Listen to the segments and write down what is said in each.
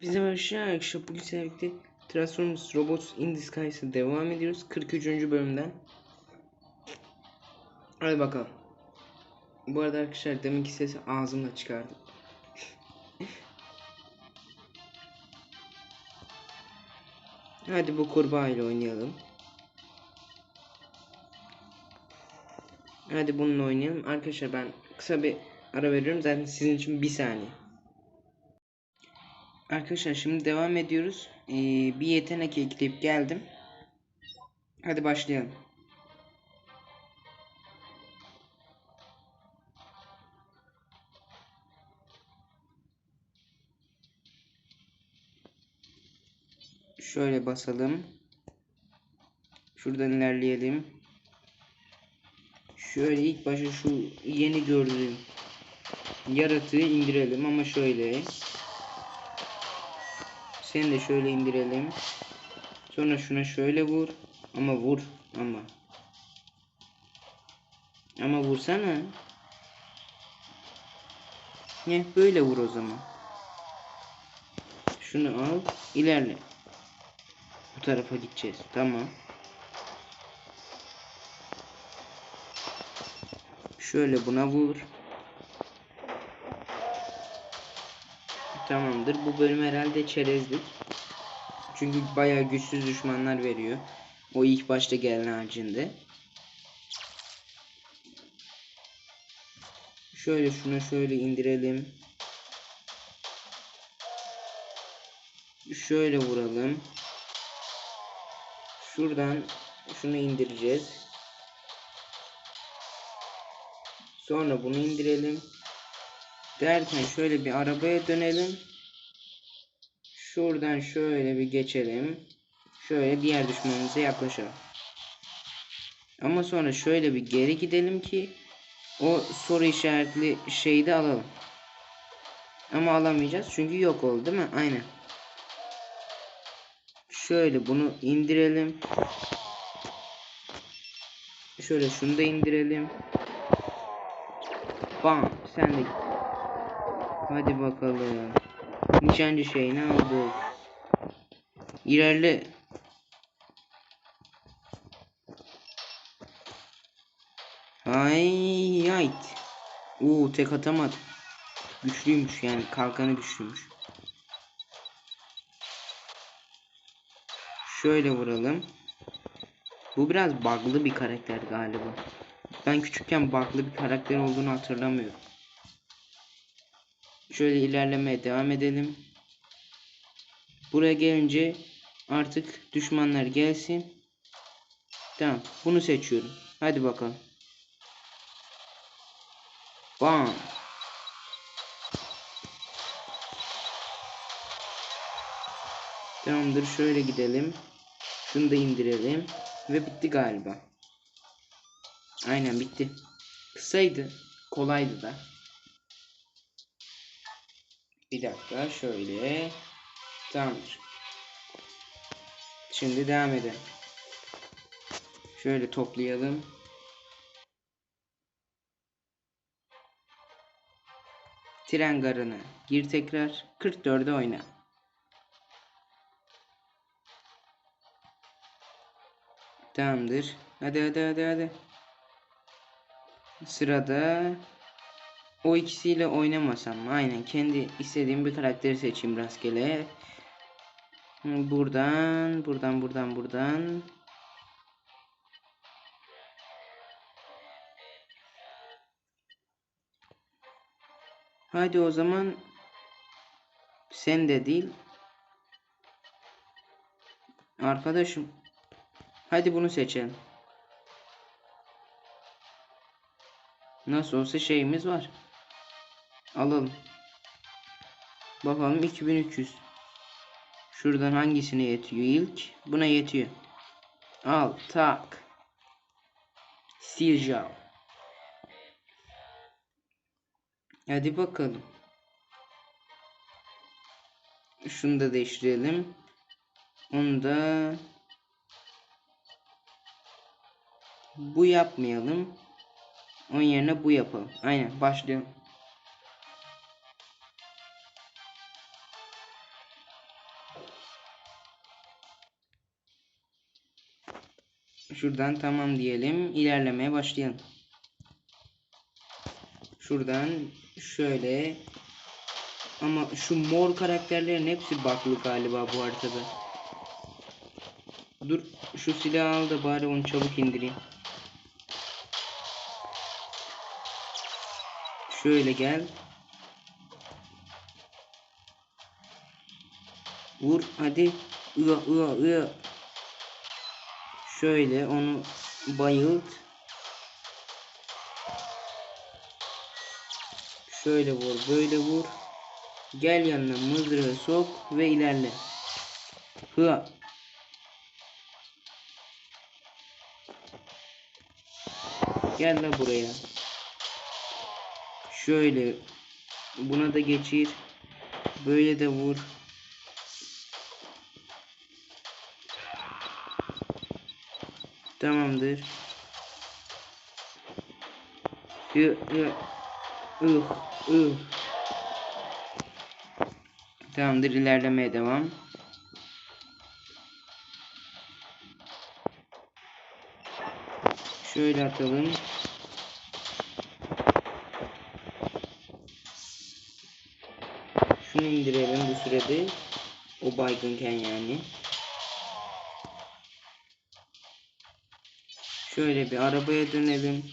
Bizim aşağı akşam bugün birlikte Transformers Robots in Disguise'a devam ediyoruz 43. bölümden. Hadi bakalım. Bu arada arkadaşlar deminki sesi ağzımla çıkardım. Hadi bu kurbağa ile oynayalım. Hadi bununla oynayalım. Arkadaşlar ben kısa bir ara veriyorum. Zaten sizin için bir saniye. Arkadaşlar şimdi devam ediyoruz. Ee, bir yetenek ekleyip geldim. Hadi başlayalım. Şöyle basalım. Şuradan ilerleyelim. Şöyle ilk başta şu yeni gördüğüm yaratığı indirelim ama şöyle. Seni de şöyle indirelim. Sonra şuna şöyle vur. Ama vur. Ama. Ama vursana. Ne böyle vur o zaman. Şunu al. ilerle. Bu tarafa gideceğiz. Tamam. Şöyle buna vur. Tamamdır. Bu bölüm herhalde çerezlik. Çünkü bayağı güçsüz düşmanlar veriyor. O ilk başta gelen haricinde. Şöyle şunu şöyle indirelim. Şöyle vuralım. Şuradan şunu indireceğiz. Sonra bunu indirelim. Derken şöyle bir arabaya dönelim. Şuradan şöyle bir geçelim. Şöyle diğer düşmanımıza yaklaşalım. Ama sonra şöyle bir geri gidelim ki o soru işaretli şeyi de alalım. Ama alamayacağız çünkü yok oldu değil mi? Aynen. Şöyle bunu indirelim. Şöyle şunu da indirelim. Bam sen de. Hadi bakalım. Nişancı şeyini aldık. İlerle. Ay yayt. Oo tek atamadı. Güçlüymüş yani kalkanı güçlüymüş. Şöyle vuralım. Bu biraz bug'lı bir karakter galiba. Ben küçükken bug'lı bir karakter olduğunu hatırlamıyorum. Şöyle ilerlemeye devam edelim. Buraya gelince artık düşmanlar gelsin. Tamam. Bunu seçiyorum. Hadi bakalım. Bam. Tamamdır. Şöyle gidelim. Şunu da indirelim. Ve bitti galiba. Aynen bitti. Kısaydı. Kolaydı da. Bir dakika şöyle. Tamamdır. Şimdi devam edelim. Şöyle toplayalım. Tren garına gir tekrar. 44'e oyna. Tamamdır. Hadi hadi hadi hadi. Sırada o ikisiyle oynamasam? Aynen kendi istediğim bir karakteri seçeyim rastgele. Buradan, buradan, buradan, buradan. Hadi o zaman sen de değil. Arkadaşım. Hadi bunu seçelim. Nasıl olsa şeyimiz var. Alalım. Bakalım 2300. Şuradan hangisine yetiyor ilk? Buna yetiyor. Al tak. Silja. Hadi bakalım. Şunu da değiştirelim. Onu da Bu yapmayalım. Onun yerine bu yapalım. Aynen başlayalım. Şuradan tamam diyelim. ilerlemeye başlayalım. Şuradan şöyle ama şu mor karakterlerin hepsi baklı galiba bu haritada. Dur şu silahı al da bari onu çabuk indireyim. Şöyle gel. Vur hadi. Ia ia ia. Şöyle onu bayılt. Şöyle vur, böyle vur. Gel yanına mızrağı sok ve ilerle. Hıa. Gel la buraya. Şöyle buna da geçir. Böyle de vur. Tamamdır. Hı. Ih, ih. Tamamdır ilerlemeye devam. Şöyle atalım. Şunu indirelim bu sürede. O baygınken yani. Şöyle bir arabaya dönelim.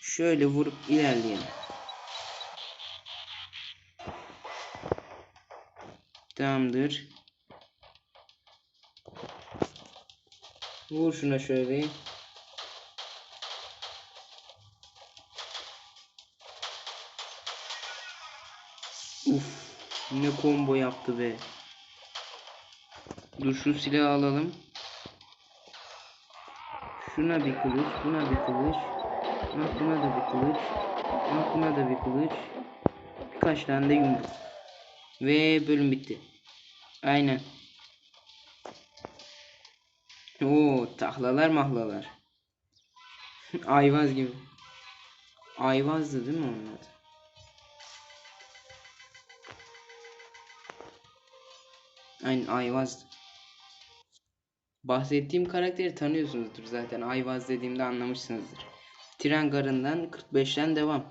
Şöyle vurup ilerleyelim. Tamamdır. Vur şuna şöyle. Uf, ne combo yaptı be. Dur şu silahı alalım. Şuna bir kılıç, buna bir kılıç. Ah buna da bir kılıç. Ah buna da bir kılıç. Birkaç tane de yumruk. Ve bölüm bitti. Aynen. Oo tahlalar mahlalar. Ayvaz gibi. Ayvazdı değil mi onun adı? Aynen Ayvaz. Bahsettiğim karakteri tanıyorsunuzdur zaten. Ayvaz dediğimde anlamışsınızdır. Tren garından 45'ten devam.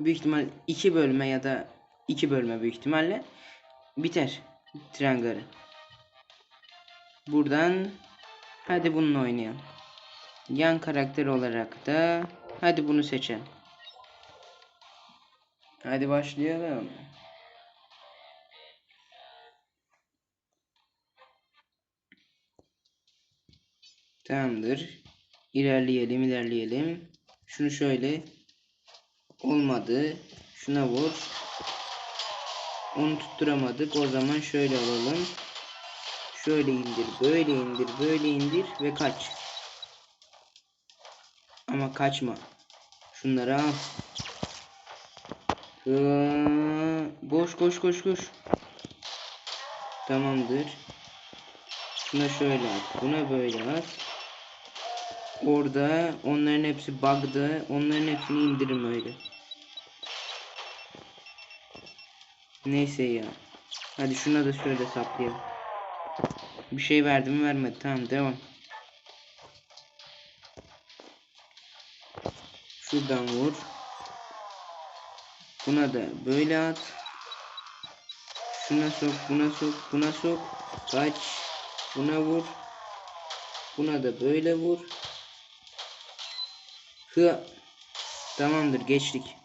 Büyük ihtimal iki bölüme ya da iki bölüme büyük ihtimalle biter tren garı. Buradan hadi bununla oynayalım. Yan karakter olarak da hadi bunu seçelim. Hadi başlayalım. Tamamdır. İlerleyelim, ilerleyelim. Şunu şöyle olmadı. Şuna vur. Onu tutturamadık. O zaman şöyle alalım. Şöyle indir, böyle indir, böyle indir ve kaç. Ama kaçma. Şunları al. Hı, Boş koş koş koş. Tamamdır. Şuna şöyle at. Buna böyle at. Orada onların hepsi bug'dı. Onların hepsini indirim öyle. Neyse ya. Hadi şuna da şöyle saplayalım. Bir şey verdi mi vermedi. Tamam devam. Şuradan vur. Buna da böyle at. Şuna sok, buna sok, buna sok. Kaç. Buna vur. Buna da böyle vur. Hı. Tamamdır geçtik.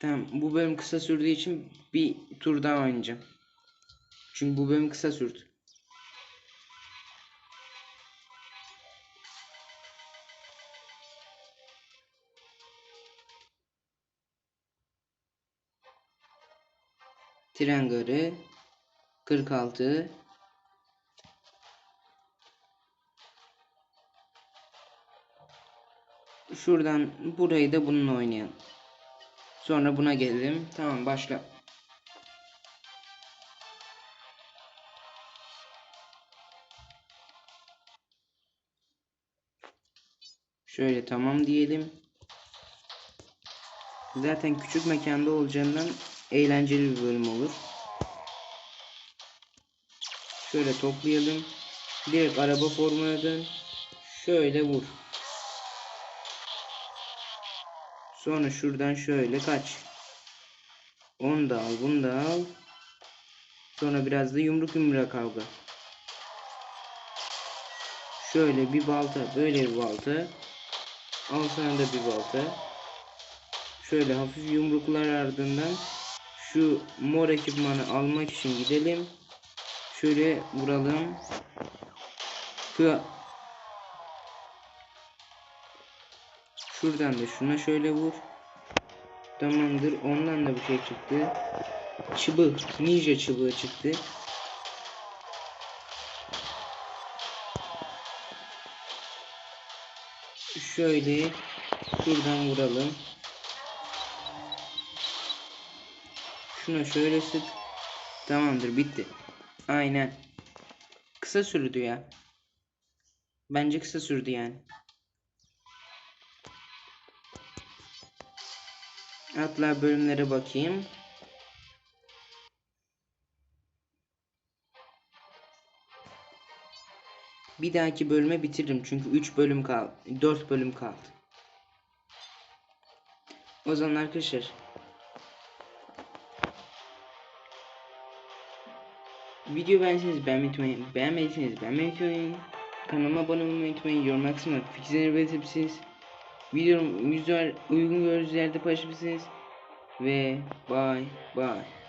Tamam bu bölüm kısa sürdüğü için bir tur daha oynayacağım. Çünkü bu bölüm kısa sürdü. tren garı 46 Şuradan burayı da bununla oynayalım. Sonra buna gelelim. Tamam başla. Şöyle tamam diyelim. Zaten küçük mekanda olacağından eğlenceli bir bölüm olur. Şöyle toplayalım. Direkt araba formuna dön. Şöyle vur. Sonra şuradan şöyle kaç. Onu da al, bunu da al. Sonra biraz da yumruk yumruğa kavga. Şöyle bir balta, böyle bir balta. Al sana da bir balta. Şöyle hafif yumruklar ardından şu mor ekipmanı almak için gidelim. Şöyle vuralım. Hı. Şuradan da şuna şöyle vur. Tamamdır. Ondan da bir şey çıktı. Çıbık. Ninja çıbığı çıktı. Şöyle şuradan vuralım. Şuna şöyle sık. Tamamdır bitti. Aynen. Kısa sürdü ya. Bence kısa sürdü yani. Atla bölümlere bakayım. Bir dahaki bölüme bitiririm çünkü 3 bölüm kaldı. 4 bölüm kaldı. O zaman arkadaşlar Video beğenseniz beğenmeyi unutmayın. Beğenmediyseniz beğenmeyi unutmayın. Kanalıma abone olmayı unutmayın. Yorum kısmına fikirlerinizi belirtebilirsiniz. Videomu uygun gördüğünüz yerde paylaşabilirsiniz. Ve bye bye.